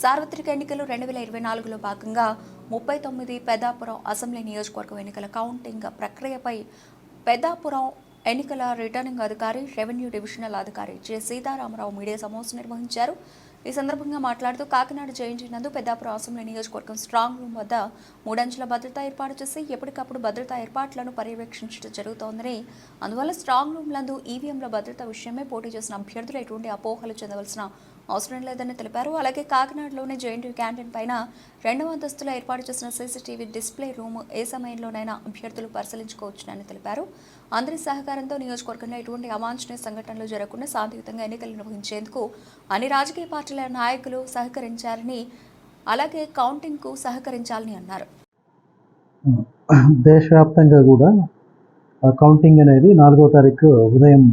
సార్వత్రిక ఎన్నికలు రెండు వేల ఇరవై నాలుగులో భాగంగా ముప్పై తొమ్మిది పెద్దాపురం అసెంబ్లీ నియోజకవర్గం ఎన్నికల కౌంటింగ్ ప్రక్రియపై పెద్దాపురం ఎన్నికల రిటర్నింగ్ అధికారి రెవెన్యూ డివిజనల్ అధికారి జె. సీతారామరావు మీడియా సమావేశం నిర్వహించారు. ఈ సందర్భంగా మాట్లాడుతూ కాకినాడ జయించినందు పెద్దాపురం అసెంబ్లీ నియోజకవర్గం స్ట్రాంగ్ రూమ్ వద్ద మూడంచెల భద్రత ఏర్పాటు చేసి ఎప్పటికప్పుడు భద్రతా ఏర్పాట్లను పర్యవేక్షించడం జరుగుతోందని అందువల్ల స్ట్రాంగ్ రూమ్లందు ఈవీఎంల భద్రత విషయమే పోటీ చేసిన అభ్యర్థులు ఎటువంటి అపోహలు చెందవలసిన అవసరం లేదని తెలిపారు. అలాగే కాకినాడలోని జేఎన్టీ క్యాంటీన్ పైన రెండవ అంతస్తులో ఏర్పాటు చేసిన సీసీటీవీ డిస్ప్లే రూమ్ ఏ సమయంలోనైనా అభ్యర్థులు పరిశీలించుకోవచ్చునని తెలిపారు. అందరి సహకారంతో నియోజకవర్గంలో ఎటువంటి అవాంఛనీయ సంఘటనలు జరగకుండా శాంతియుతంగా ఎన్నికలు నిర్వహించేందుకు అన్ని రాజకీయ పార్టీల నాయకులు సహకరించారని అలాగే కౌంటింగ్కు సహకరించాలని అన్నారు. దేశవ్యాప్తంగా కూడా కౌంటింగ్ అనేది నాలుగో తారీఖు ఉదయం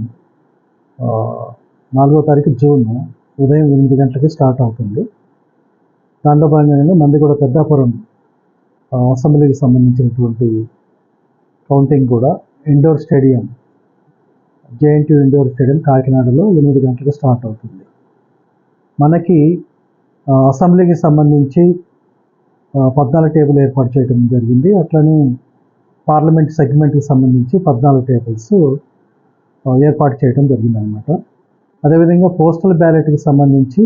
నాలుగో తారీఖు జూన్ ఉదయం ఎనిమిది గంటలకి స్టార్ట్ అవుతుంది. దానిలో భాగంగానే కూడా పెద్దాపురం అసెంబ్లీకి సంబంధించినటువంటి కౌంటింగ్ కూడా indoor stadium JNT indoor stadium కాకినాడలో ఎనిమిది గంటలకు స్టార్ట్ అవుతుంది. మనకి అసెంబ్లీకి సంబంధించి పద్నాలుగు టేబుల్ ఏర్పాటు చేయడం జరిగింది. అట్లనే పార్లమెంట్ సెగ్మెంట్కి సంబంధించి పద్నాలుగు టేబుల్స్ ఏర్పాటు చేయడం జరిగిందనమాట. అదేవిధంగా పోస్టల్ బ్యాలెట్కి సంబంధించి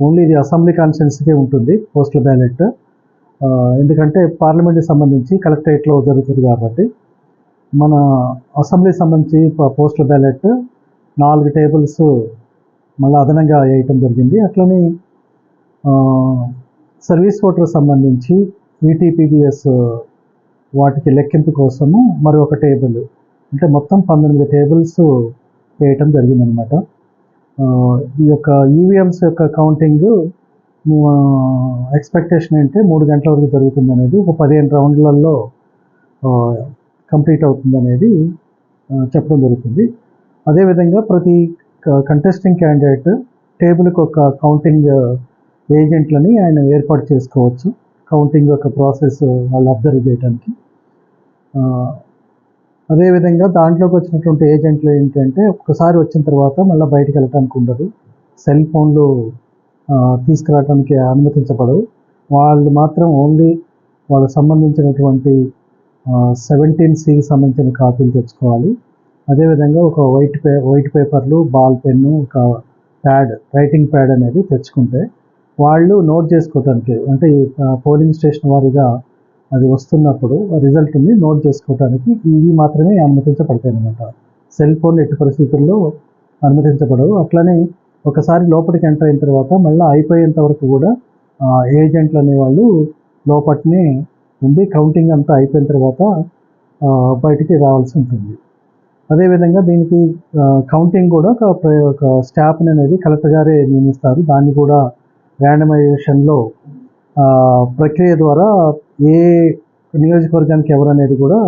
ఓన్లీ ఇది అసెంబ్లీ కాన్స్టిట్యున్సీకే ఉంటుంది పోస్టల్ బ్యాలెట్ ఎందుకంటే పార్లమెంట్కి సంబంధించి కలెక్టరేట్లో జరుగుతుంది కాబట్టి మన అసెంబ్లీకి సంబంధించి పోస్టల్ బ్యాలెట్ నాలుగు టేబుల్స్ మళ్ళీ అదనంగా వేయటం జరిగింది. అట్లనే సర్వీస్ ఓటర్ సంబంధించి ఈటీపీబీఎస్ వాటికి లెక్కింపు కోసము మరి ఒక టేబుల్ అంటే మొత్తం పంతొమ్మిది టేబుల్స్ వేయటం జరిగిందనమాట. ఈ యొక్క ఈవీఎంస్ యొక్క కౌంటింగ్ మేము ఎక్స్పెక్టేషన్ ఏంటి మూడు గంటల వరకు జరుగుతుంది అనేది ఒక పదిహేను రౌండ్లలో కంప్లీట్ అవుతుంది అనేది చెప్పడం జరుగుతుంది. అదేవిధంగా ప్రతి కంటెస్టింగ్ క్యాండిడేట్ టేబుల్కి ఒక కౌంటింగ్ ఏజెంట్లని ఆయన ఏర్పాటు చేసుకోవచ్చు. కౌంటింగ్ యొక్క ప్రాసెస్ వాళ్ళు అబ్జర్వ్ చేయడానికి అదేవిధంగా దాంట్లోకి వచ్చినటువంటి ఏజెంట్లు ఏంటంటే ఒక్కసారి వచ్చిన తర్వాత మళ్ళీ బయటికి వెళ్ళటానికి ఉండదు. సెల్ ఫోన్లు తీసుకురావడానికి అనుమతించబడవు. వాళ్ళు మాత్రం ఓన్లీ వాళ్ళకి సంబంధించినటువంటి సెవెంటీన్ సికి సంబంధించిన కాపీలు తెచ్చుకోవాలి. అదేవిధంగా ఒక వైట్ పే వైట్ పేపర్లు బాల్ పెన్ను ఒక ప్యాడ్ రైటింగ్ ప్యాడ్ అనేది తెచ్చుకుంటే వాళ్ళు నోట్ చేసుకోవటానికి అంటే పోలింగ్ స్టేషన్ వారిగా అది వస్తున్నప్పుడు రిజల్ట్ని నోట్ చేసుకోవటానికి ఇవి మాత్రమే అనుమతించబడతాయి అనమాట సెల్ ఫోన్ ఎట్టి పరిస్థితుల్లో అనుమతించబడవు. అట్లనే ఒకసారి లోపలికి ఎంటర్ అయిన తర్వాత మళ్ళీ అయిపోయేంత వరకు కూడా ఏజెంట్లు అనేవాళ్ళు లోపటినే ఉండి కౌంటింగ్ అంతా అయిపోయిన తర్వాత బయటికి రావాల్సి ఉంటుంది. అదేవిధంగా దీనికి కౌంటింగ్ కూడా ఒక ప్ర- ఒక స్టాఫ్ని అనేది కలెక్టర్ గారే నియమిస్తారు. దాన్ని కూడా ర్యాండమైజేషన్లో ప్రక్రియ ద్వారా ఏ నియోజకవర్గానికి ఎవరనేది కూడా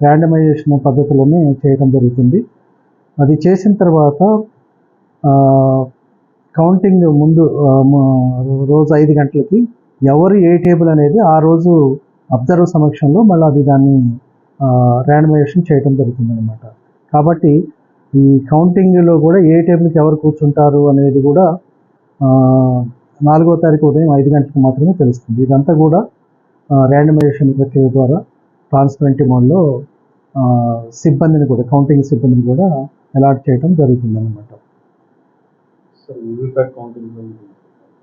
ర్యాండమైజేషన్ పద్ధతిలోనే చేయడం జరుగుతుంది. అది చేసిన తర్వాత కౌంటింగ్ ముందు రోజు ఐదు గంటలకి ఎవరు ఏ టేబుల్ అనేది ఆ రోజు అబ్జర్వ్ సమక్షంలో మళ్ళీ అది దాన్ని ర్యాండమైజేషన్ చేయడం జరుగుతుంది అనమాట కాబట్టి ఈ కౌంటింగ్లో కూడా ఏ టేబుల్కి ఎవరు కూర్చుంటారు అనేది కూడా నాలుగో తారీఖు ఉదయం ఐదు గంటలకు మాత్రమే తెలుస్తుంది. ఇదంతా కూడా ర్యాండమైజేషన్ ప్రక్రియ ద్వారా ట్రాన్స్పరెంట్ మోడ్లో సిబ్బందిని కూడా కౌంటింగ్ సిబ్బందిని కూడా అలాట్ చేయడం జరుగుతుంది అనమాట సార్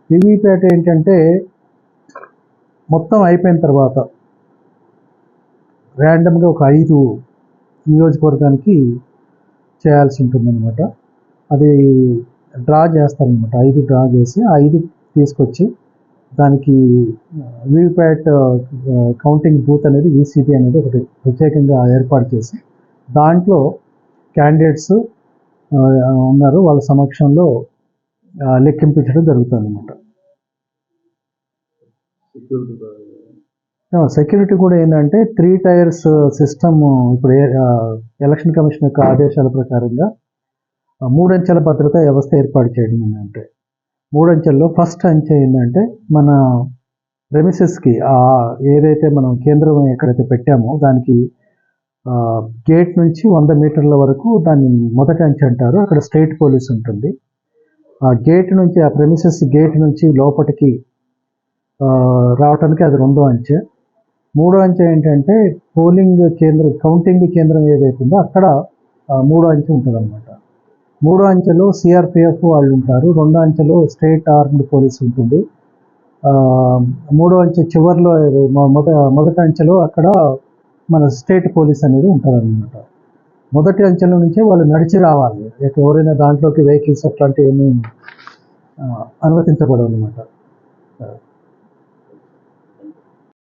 వీవీప్యాట్ ఏంటంటే మొత్తం అయిపోయిన తర్వాత ర్యాండమ్గా ఒక ఐదు నియోజకవర్గానికి చేయాల్సి ఉంటుందన్నమాట. అది డ్రా చేస్తారనమాట ఐదు డ్రా చేసి ఆ ఐదు తీసుకొచ్చి దానికి వివిప్యాట్ కౌంటింగ్ బూత్ అనేది విసిబి అనేది ఒకటి ప్రత్యేకంగా ఏర్పాటు చేసి దాంట్లో క్యాండిడేట్స్ ఉన్నారు. వాళ్ళ సమక్షంలో లెక్కింపించడం జరుగుతుంది అనమాట సెక్యూరిటీ కూడా ఏంటంటే త్రీ టైర్స్ సిస్టమ్ ఇప్పుడు ఎలక్షన్ కమిషన్ యొక్క ఆదేశాల ప్రకారంగా మూడంచెల భద్రతా వ్యవస్థ ఏర్పాటు చేయడం మూడంచెల్లో ఫస్ట్ అంచె ఏంటంటే మన ప్రెమిసెస్కి ఏదైతే మనం కేంద్రం ఎక్కడైతే పెట్టామో దానికి గేట్ నుంచి వంద మీటర్ల వరకు దాన్ని మొదటి అంచె అంటారు. అక్కడ స్టేట్ పోలీస్ ఉంటుంది. ఆ గేట్ నుంచి ఆ ప్రెమిసెస్ గేట్ నుంచి లోపలికి రావటానికి అది రెండో అంచె. మూడో అంచె ఏంటంటే పోలింగ్ కేంద్రం కౌంటింగ్ కేంద్రం ఏదైతుందో అక్కడ మూడో అంచె ఉంటుంది అనమాట మూడో అంచెలో సిఆర్పిఎఫ్ వాళ్ళు ఉంటారు రెండో అంచెలో స్టేట్ ఆర్మ్డ్ పోలీస్ ఉంటుంది. మూడో అంచె చివరిలో మొదట మొద మొదటి అంచెలో అక్కడ మన స్టేట్ పోలీస్ అనేది ఉంటారనమాట మొదటి అంచెల నుంచే వాళ్ళు నడిచి రావాలి. ఎవరైనా దాంట్లోకి వెహికల్స్ అట్లాంటివి ఏమీ అనుమతించబడవు అనమాట